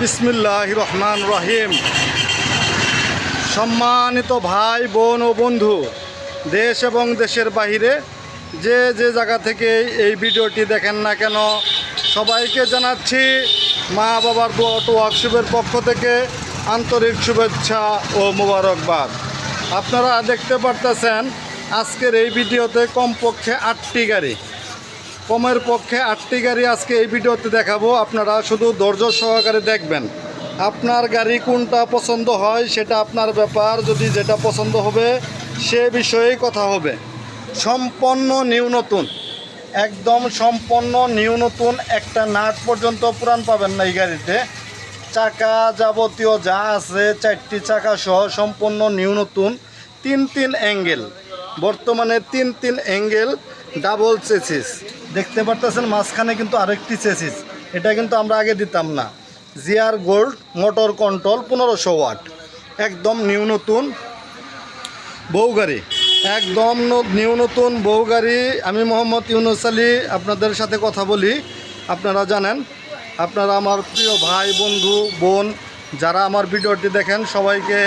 বিসমিল্লাহ রহমান রহিম। সম্মানিত ভাই, বোন ও বন্ধু, দেশ এবং দেশের বাহিরে যে যে জায়গা থেকে এই ভিডিওটি দেখেন না কেন, সবাইকে জানাচ্ছি মা বাবার দোয়াটো ওয়ার্কশপের পক্ষ থেকে আন্তরিক শুভেচ্ছা ও মোবারকবাদ। আপনারা দেখতে পারতেছেন আজকের এই ভিডিওতে কমপক্ষে আটটি গাড়ি। কমের পক্ষে আটটি গাড়ি আজকে এই ভিডিওতে দেখাবো। আপনারা শুধু ধৈর্য সহকারে দেখবেন। আপনার গাড়ি কোনটা পছন্দ হয় সেটা আপনার ব্যাপার। যদি যেটা পছন্দ হবে, সে বিষয়েই কথা হবে। সম্পন্ন নিউ নতুন। একদম সম্পন্ন নিউ নতুন একটা নাট পর্যন্ত পুরান পাবেন না এই গাড়িতে। চাকা যাবতীয় যা আছে, চারটি চাকা সহ সম্পূর্ণ নিউ নতুন। তিন তিন অ্যাঙ্গেল। বর্তমানে তিন তিন অ্যাঙ্গেল ডাবল চেসিস দেখতে পারতেছেন মাঝখানে কিন্তু আরেকটি চেসিস। এটা কিন্তু আমরা আগে দিতাম না। জিআর গোল্ড মোটর কন্ট্রোল পনেরোশো ওয়াট। একদম নিউ নতুন বউ গাড়ি। একদম নিউ নতুন বউ গাড়ি। আমি মোহাম্মদ ইউনুস আলী আপনাদের সাথে কথা বলি। আপনারা জানেন, আপনারা আমার প্রিয় ভাই, বন্ধু, বোন, যারা আমার ভিডিওটি দেখেন, সবাইকে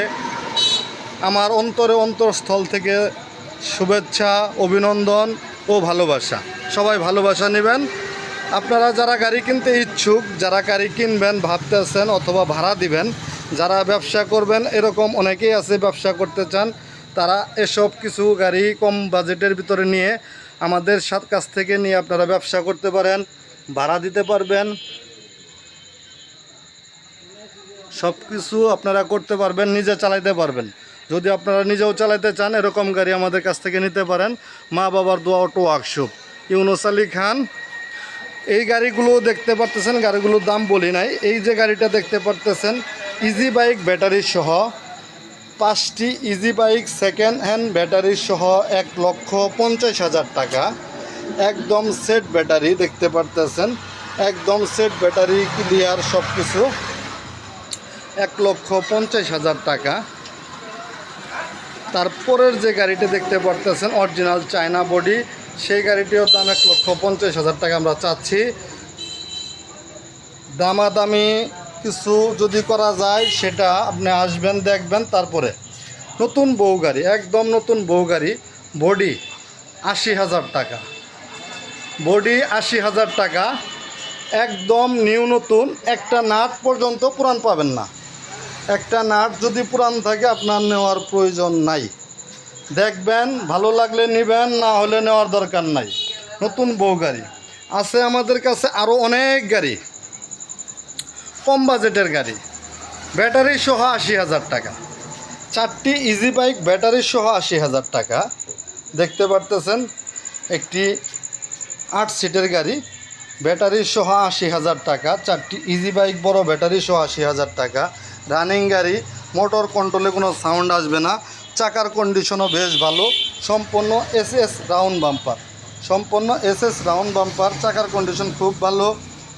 আমার অন্তরে অন্তরস্থল থেকে শুভেচ্ছা, অভিনন্দন। ও ভালোবাসা। সবাই ভালোবাসা নেবেন। আপনারা যারা গাড়ি কিনতে ইচ্ছুক, যারা গাড়ি কিনবেন, ভাবতেছেন অথবা ভাড়া দিবেন, যারা ব্যবসা করবেন, এরকম অনেকেই আছে ব্যবসা করতে চান, তারা এসব কিছু গাড়ি কম বাজেটের ভিতরে নিয়ে আমাদের সাত কাছ থেকে নিয়ে আপনারা ব্যবসা করতে পারেন, ভাড়া দিতে পারবেন। সব কিছু আপনারা করতে পারবেন, নিজে চালাইতে পারবেন। যদি আপনারা নিজেও চালাইতে চান, এরকম গাড়ি আমাদের কাছ থেকে নিতে পারেন। মা বাবার দোয়া অটো ওয়ার্কশপ। ইউনুস আলী খান, এই গাড়িগুলো দেখতে পারতেছেন, গাড়িগুলোর দাম বলি নাই। এই যে গাড়িটা দেখতে পারতেছেন, ইজি বাইক ব্যাটারি সহ, পাঁচটি easy bike second hand battery সহ এক লক্ষ পঞ্চাশ হাজার টাকা। একদম সেট ব্যাটারি দেখতে পারতেছেন। একদম সেট ব্যাটারি ক্লিয়ার সব কিছু এক লক্ষ পঞ্চাশ হাজার টাকা। তারপরের যে গাড়িটি দেখতে পারতেছেন অরিজিনাল চায়না বডি সেই গাড়িটিও দাম এক লক্ষ পঞ্চাশ হাজার টাকা আমরা চাচ্ছি। দামাদামি কিছু যদি করা যায়, সেটা আপনি আসবেন, দেখবেন, তারপরে। নতুন বউ গাড়ি, একদম নতুন বউ গাড়ি বডি আশি হাজার টাকা। বডি আশি হাজার টাকা, একদম নিউ নতুন, একটা নাট পর্যন্ত পুরান পাবেন না। একটা নাট যদি পুরান থাকে, আপনার নেওয়ার প্রয়োজন নাই। দেখবেন, ভালো লাগলে নেবেন, না হলে নেওয়ার দরকার নাই। নতুন বউ গাড়ি। আছে আমাদের কাছে আরও অনেক গাড়ি। কম বাজেটের গাড়ি। ব্যাটারি সহ আশি হাজার টাকা। চারটি ইজি বাইক ব্যাটারি সহ আশি হাজার টাকা। দেখতে পারতেছেন, একটি আট সিটের গাড়ি। ব্যাটারি সহ আশি হাজার টাকা। চারটি ইজি বাইক বড় ব্যাটারি সহ আশি হাজার টাকা। রানিং গাড়ি মোটর কন্ট্রোলে কোনো সাউন্ড আসবে না। চাকার কন্ডিশনও বেশ ভালো। সম্পূর্ণ এস এস রাউন্ড বাম্পার সম্পূর্ণ এস এস রাউন্ড বাম্পার চাকার কন্ডিশন খুব ভালো।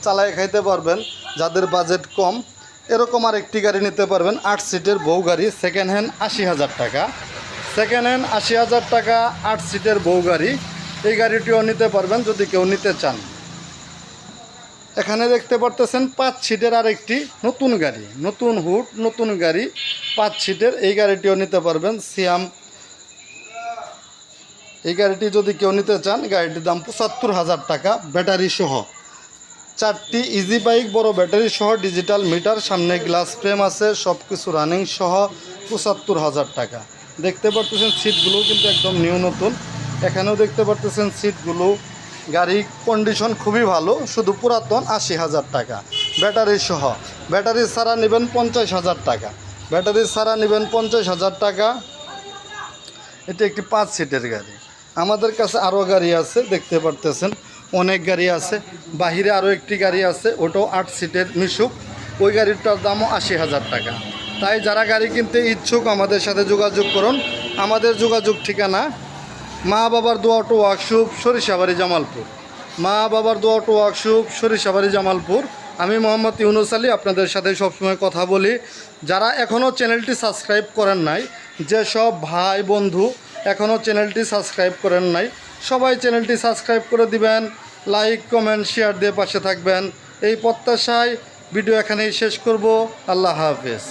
চালায় খাইতে পারবেন, যাদের বাজেট কম। এরকম আর একটি গাড়ি নিতে পারবেন, আট সিটের বউ গাড়ি সেকেন্ড হ্যান্ড আশি হাজার টাকা। সেকেন্ড হ্যান্ড আশি হাজার টাকা, আট সিটের বউ গাড়ি। এই গাড়িটিও নিতে পারবেন, যদি কেউ নিতে চান। এখানে দেখতে পারতেছেন পাঁচ সিটের আরেকটি নতুন গাড়ি, নতুন হুড, নতুন গাড়ি, পাঁচ সিটের এই গাড়িটিও নিতে পারবেন সিয়াম। এই গাড়িটি যদি কেউ নিতে চান, গাড়িটির দাম পঁচাত্তর হাজার টাকা, ব্যাটারি সহ। চারটি ইজি বাইক বড় ব্যাটারি সহ ডিজিটাল মিটার সামনে গ্লাস ফ্রেম আছে সব কিছু রানিং সহ, পঁচাত্তর হাজার টাকা। দেখতে পারতেছেন সিটগুলো কিন্তু একদম নিউ নতুন। এখানেও দেখতে পারতেছেন সিটগুলো গাড়ি কন্ডিশন খুবই ভালো, শুধু পুরাতন আশি হাজার টাকা। ব্যাটারি সহ, ব্যাটারি ছাড়া নেবেন পঞ্চাশ হাজার টাকা। ব্যাটারি ছাড়া নেবেন পঞ্চাশ হাজার টাকা। এটি একটি পাঁচ সিটের গাড়ি। আমাদের কাছে আরও গাড়ি আছে, দেখতে পারতেছেন। অনেক গাড়ি আছে। বাহিরে আরও একটি গাড়ি আছে, ওটাও আট সিটের মিশুক। ওই গাড়িটার দামও আশি হাজার টাকা। তাই যারা গাড়ি কিনতে ইচ্ছুক, আমাদের সাথে যোগাযোগ করুন। আমাদের যোগাযোগ ঠিকানা মা বাবার দোয়া অটো ওয়ার্কশপ সরিষাবাড়ি জামালপুর। মা বাবার দোয়া অটো ওয়ার্কশপ সরিষাবাড়ি জামালপুর। আমি মোহাম্মদ ইউনুস আলী আপনাদের সাথে সবসময় কথা বলি। যারা এখনও চ্যানেলটি সাবস্ক্রাইব করেন নাই যেসব ভাই বন্ধু এখনও চ্যানেলটি সাবস্ক্রাইব করেন নাই, সবাই চ্যানেলটি সাবস্ক্রাইব করে দিবেন, লাইক, কমেন্ট, শেয়ার দিয়ে পাশে থাকবেন। এই প্রত্যাশায় ভিডিও এখানেই শেষ করব। আল্লাহ হাফেজ।